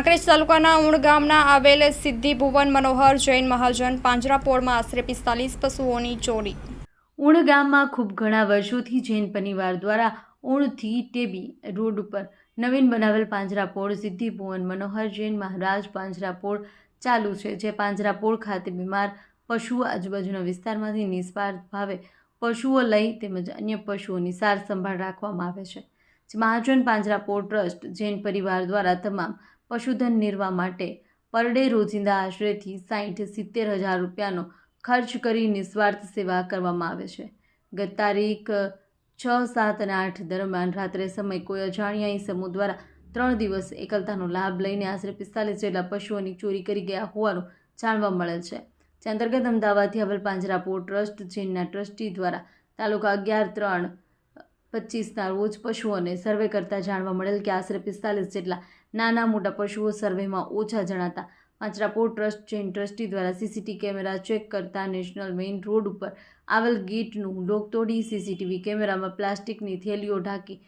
કાંકરેજ તાલુકાના ઉણ ગામના આવેલ સિદ્ધિ ભુવન મનોહર જૈન મહાજન પાંજરાપોળમાં આશરે પિસ્તાલીસ પશુઓની ચોરી. ઉણ ગામમાં ખૂબ ઘણા વર્ષોથી જૈન પરિવાર દ્વારા ઉણથી ટેબી રોડ ઉપર નવીન બનાવેલ પાંજરાપોળ સિદ્ધિ ભુવન મનોહર જૈન મહારાજ પાંજરાપોળ ચાલુ છે, જે પાંજરાપોળ ખાતે બીમાર પશુઓ આજુબાજુના વિસ્તારમાંથી નિસ્વાર્થ ભાવે પશુઓ લઈ તેમજ અન્ય પશુઓની સાર સંભાળ રાખવામાં આવે છે. મહાજન પાંજરાપોળ ટ્રસ્ટ જૈન પરિવાર દ્વારા તમામ પશુધન નિર્વાહ માટે પર ડે રોજિંદા આશરેથી સાઠ સિત્તેર હજાર રૂપિયાનો ખર્ચ કરી નિસ્વાર્થ સેવા કરવામાં આવે છે. ગત તારીખ છ, સાત અને આઠ દરમિયાન રાત્રે સમય કોઈ અજાણ્યા સમૂહ દ્વારા ત્રણ દિવસ એકલતાનો લાભ લઈને આશરે પિસ્તાલીસ જેટલા પશુઓની ચોરી કરી ગયા હોવાનું જાણવા મળેલ છે. જે અંતર્ગત અમદાવાદથી હવલ પાંજરાપોળ ટ્રસ્ટ જૈનના ટ્રસ્ટી દ્વારા તાલુકા અગિયાર, ત્રણ પચીસના રોજ પશુઓને સર્વે કરતાં જાણવા મળેલ કે આશરે પિસ્તાલીસ જેટલા નાના મોટા પશુઓ સર્વેમાં ઓછા જણાતા. પાંજરાપોળ ટ્રસ્ટ જૈન ટ્રસ્ટી દ્વારા સીસીટી કેમેરા ચેક કરતા નેશનલ મેઇન રોડ ઉપર આવેલ ગેટનું ડોક તોડી સીસીટીવી કેમેરામાં પ્લાસ્ટિકની થેલીઓ ઢાંકી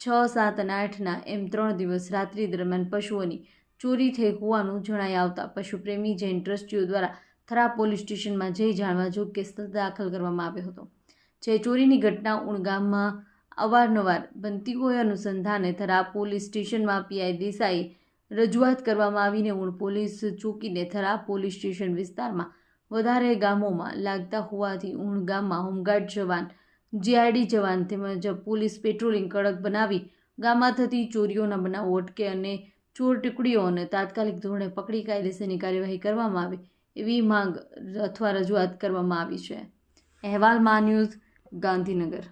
છ, સાત અને આઠના એમ ત્રણ દિવસ રાત્રિ દરમિયાન પશુઓની ચોરી થઈ હોવાનું જણાઈ આવતા પશુપ્રેમી જૈન ટ્રસ્ટીઓ દ્વારા થરા પોલીસ સ્ટેશનમાં જઈ જાણવા જોગ કેસ દાખલ કરવામાં આવ્યો હતો. જે ચોરીની ઘટના ઉણ ગામમાં અવારનવાર બનતી હોય અનુસંધાને થરા પોલીસ સ્ટેશનમાં પીઆઈ દેસાઈ રજૂઆત કરવામાં આવીને હું પોલીસ ચોકીને થરા પોલીસ સ્ટેશન વિસ્તારમાં વધારે ગામોમાં લાગતા હોવાથી ઉણ ગામમાં હોમગાર્ડ જવાન જીઆરડી જવાન તેમજ પોલીસ પેટ્રોલિંગ કડક બનાવી ગામમાં થતી ચોરીઓના બનાવો અટકે અને ચોર ટુકડીઓને તાત્કાલિક ધોરણે પકડી કાયદેસરની કાર્યવાહી કરવામાં આવે એવી માંગ અથવા રજૂઆત કરવામાં આવી છે. અહેવાલ મા ન્યૂઝ ગાંધીનગર.